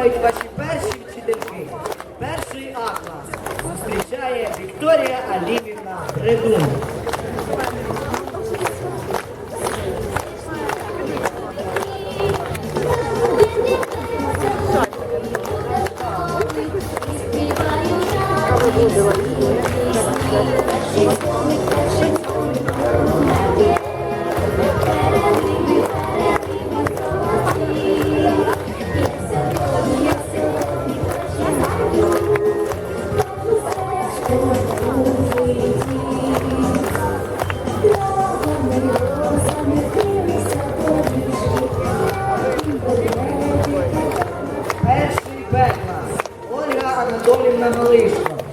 співають ваші перші вчительки. Перший А-клас зустрічає Вікторія Алівівна Редун. Співаю Перший Б клас Ольга Анатолівна Малишко.